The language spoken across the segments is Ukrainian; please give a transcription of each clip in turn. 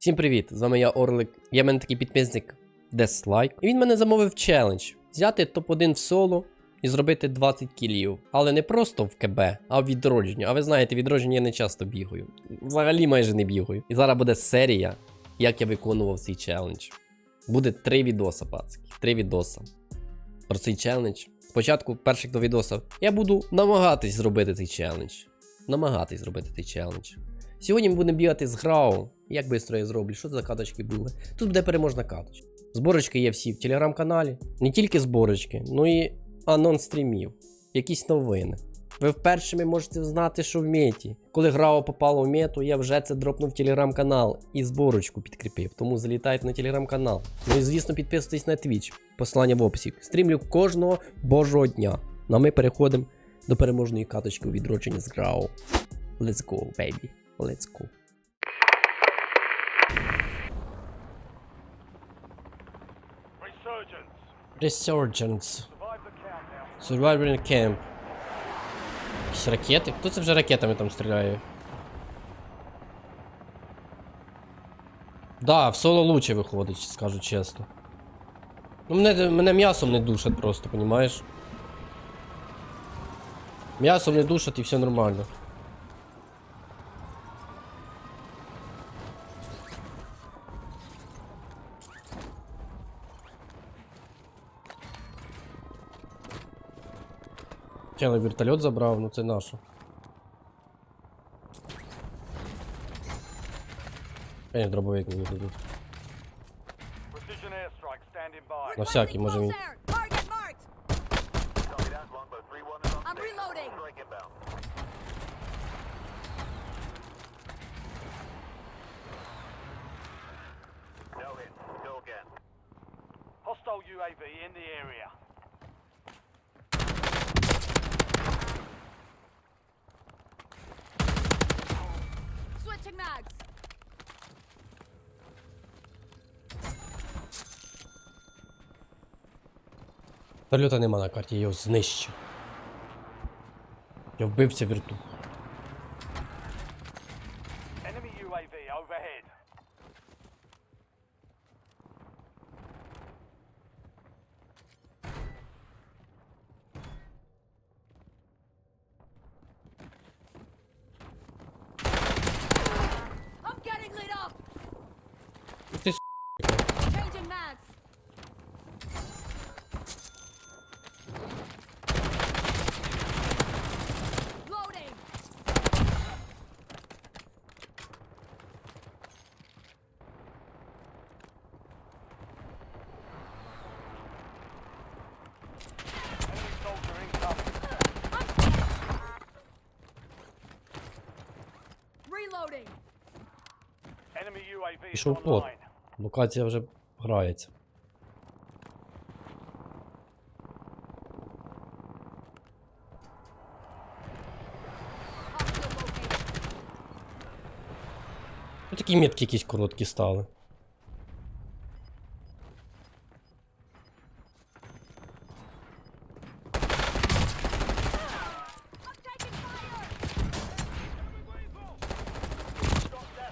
Всім привіт! З вами я Орлик. Є в мене такий підписник Деслайк. І він мене замовив челендж: взяти топ-1 в соло і зробити 20 кілів. Але не просто в КБ, а в відродженні. А ви знаєте, відродження я не часто бігаю. Взагалі майже не бігаю. І зараз буде серія, як я виконував цей челендж. Буде три відоса, пацки. Три відоса. Про цей челендж. Спочатку перших до відосів я буду намагатись зробити цей челендж. Намагатись зробити цей челендж. Сьогодні ми будемо бігати з Грау. Як швидко я зроблю? Що це за каточки були? Тут буде переможна каточка. Зборочки є всі в телеграм-каналі. Не тільки зборочки, ну і анонс стрімів, якісь новини. Ви вперше можете знати, що в меті. Коли Грао попало в мету, я вже це дропнув в телеграм-канал і зборочку підкріпив. Тому залітайте на телеграм-канал. Ну і звісно, підписуйтесь на Twitch. Посилання в описі. Стрімлю кожного божого дня. Ну а ми переходимо до переможної каточки у відродженні з Грао. Let's go, baby. Let's go. Resurgence. Resurgence. The. Survivor in Camp. Якісь ракети? Хто це вже ракетами там стріляє? Да, в соло лучше виходить, скажу чесно. Ну, мене, мене м'ясом не душать просто, понімаєш? М'ясом не душать і все нормально. Чело вертольот забрав, ну це наше. Ей, дробовик мені дадуть. На всякий, може він. Hostile UAV in the area. Switching mags. Вертольота нема на карті, я його знищив. Я вбився вірту. Enemy UAV overhead. Пішов пот. online. Локація вже грається. Hostile located. Ну такі метки якісь короткі стали.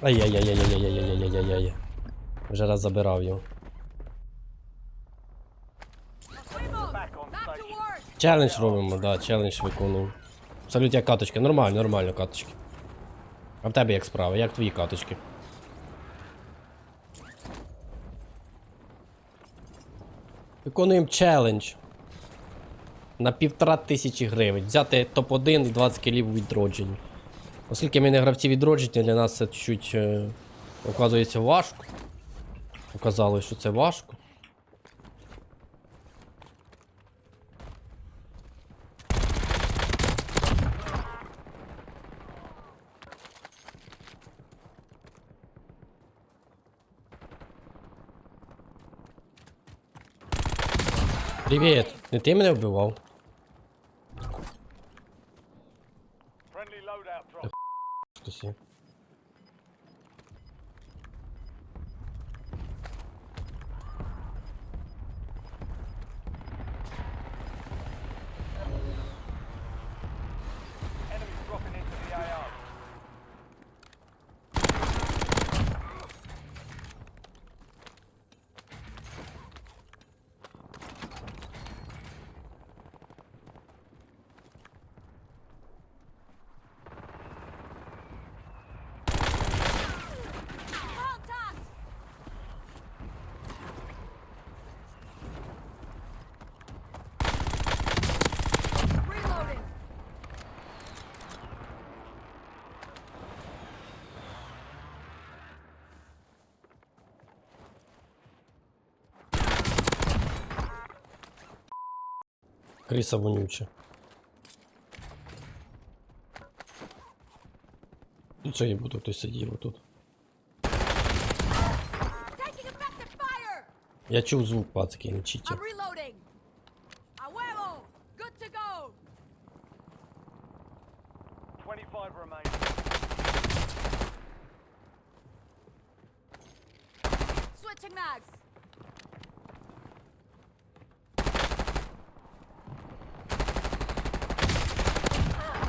Ай-яй-яй-яй-яй-яй-яй-яй-яй-яй. Вже раз забирав його. Челендж робимо, да, челендж виконуємо. Салют, як каточки, нормально, нормально каточки. А в тебе як справи? Як твої каточки? Виконуємо челендж. На півтора тисячі гривень. Взяти топ-1 і 20 кілів у відродженні. Оскільки ми не гравці відродження, для нас це чуть е, оказується важко. Оказалось, що це важко. Привіт! Не ти мене вбивав? Friendly loadout drop. Хтось є. Enemy dropping into the AR. Криса вонюча. Тут що я буду, хтось сидів отут. Я чув звук, пацики, не читі. I'm reloading!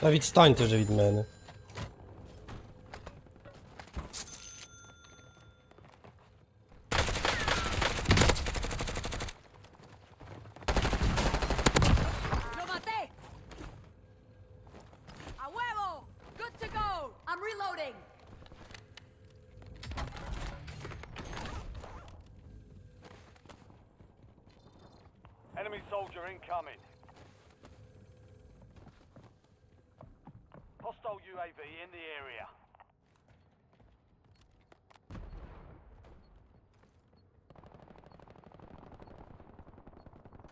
Та відстаньте вже від мене. ¡Lo maté! ¡A huevo! Good to go! I'm reloading! Enemy soldier incoming. Hostile UAV in the area.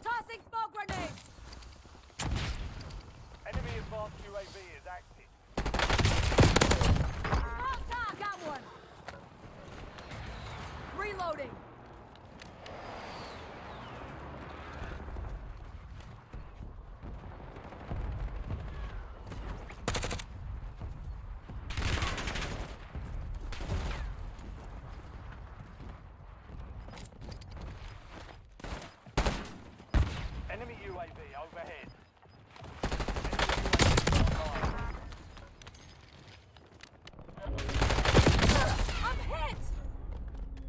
Tossing smoke grenade! Enemy advanced UAV is overhead.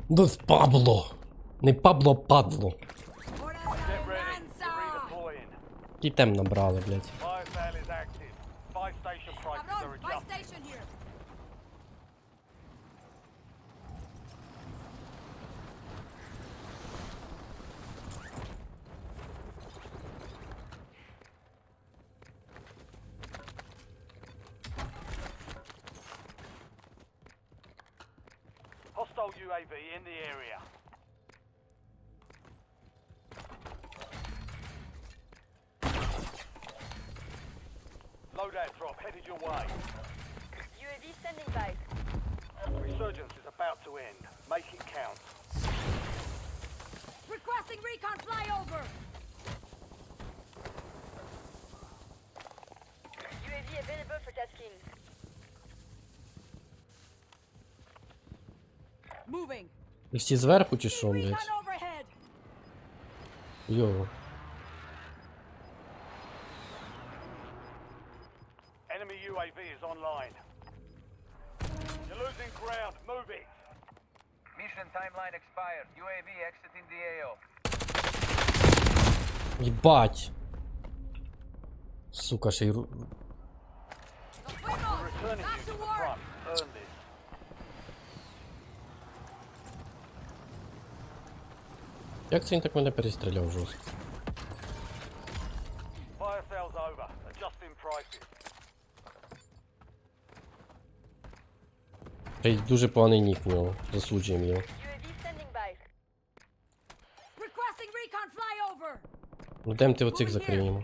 Ну, Пабло! Не Пабло, Падло. Який тем набрали, блядь. Hostile UAV in the area. Loadout drop headed your way. UAV standing by. Resurgence is about to end. Make it count. Requesting recon flyover! UAV available for tasking. І всі зверху чи що, блядь? overhead! Enemy UAV is online. You're losing ground. Move it. Mission timeline expired. UAV exiting the AO. Їбать. Сука, ще й... ру- Returning you to the front. Earn this. Як це він так мене перестріляв жорстко? Fire sale's over. Adjusting prices. Та й дуже поганий нік в нього. Засуджуємо його. UAV standing by. Requesting recon flyover! Ну дем ти оцих закриємо.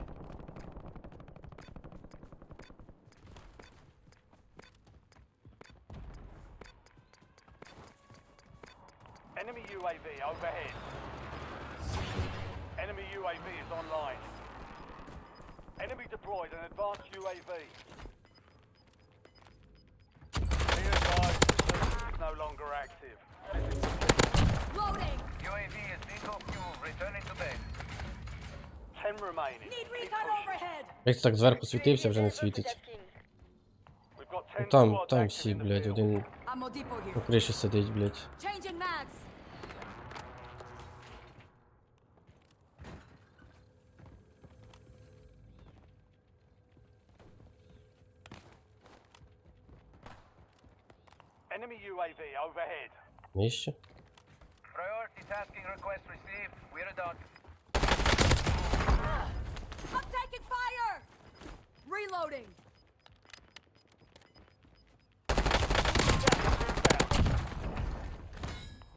Enemy UAV overhead. Enemy UAV is online. Enemy deployed an advanced UAV. Be advised, is no longer active. Loading! UAV is bingo fuel. Returning to base. Ten remaining. Need recon overhead! Як так зверху світився, вже не tasking. We've got Ну 10 там, squads там active всі, in the блядь, field. один Ammo depot на криші сидить, блядь. Changing mags! Enemy UAV overhead. Нижче. Priority tasking request received. We're done. I'm taking fire! Reloading!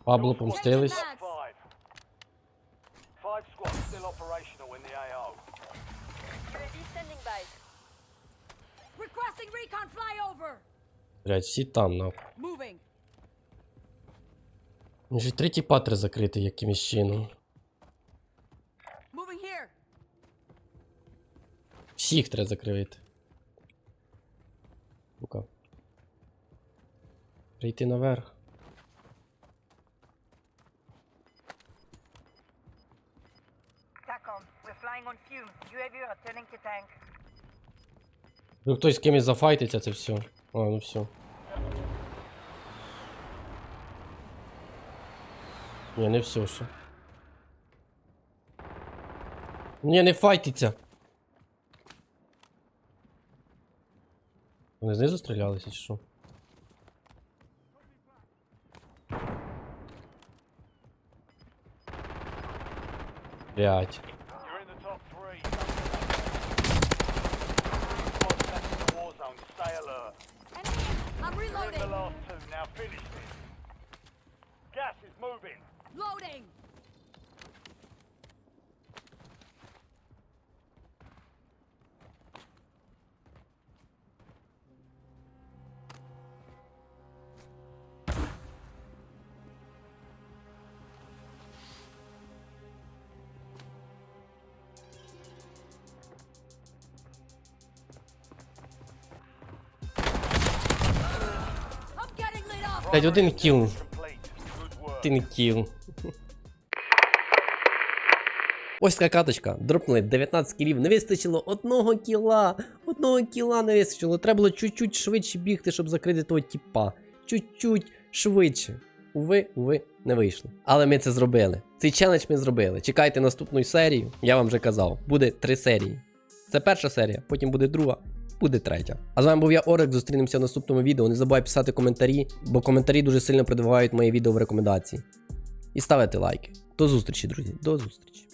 Пабло помстились. Five. Five squads still operational in the AO. UAV standing by. Requesting recon flyover! Блять, всі там нахуй. Ж третій патри закрити якимось чином. Всіх треба закрити. Ну-ка. Прийти наверх. Ну хтось з кимось зафайтиться, це все. А, ну все. Ні, не все ще. Ні, не файтиться. Вони знизу стрілялися чи що? Блять. I'm You're in the reloading! last two. Now finish this. Блять, один кіл. Один кіл. Ось така каточка. Дропнули 19 кілів. Не вистачило одного кіла. Одного кіла не вистачило. Треба було чуть-чуть швидше бігти, щоб закрити того тіпа. Чуть-чуть швидше. Уви, уви, не вийшло. Але ми це зробили. Цей челендж ми зробили. Чекайте наступну серію. Я вам вже казав. Буде три серії. Це перша серія, потім буде друга, буде третя. А з вами був я Орек. Зустрінемося в наступному відео. Не забувай писати коментарі, бо коментарі дуже сильно продвигають мої відео в рекомендації. І ставити лайки. До зустрічі, друзі. До зустрічі.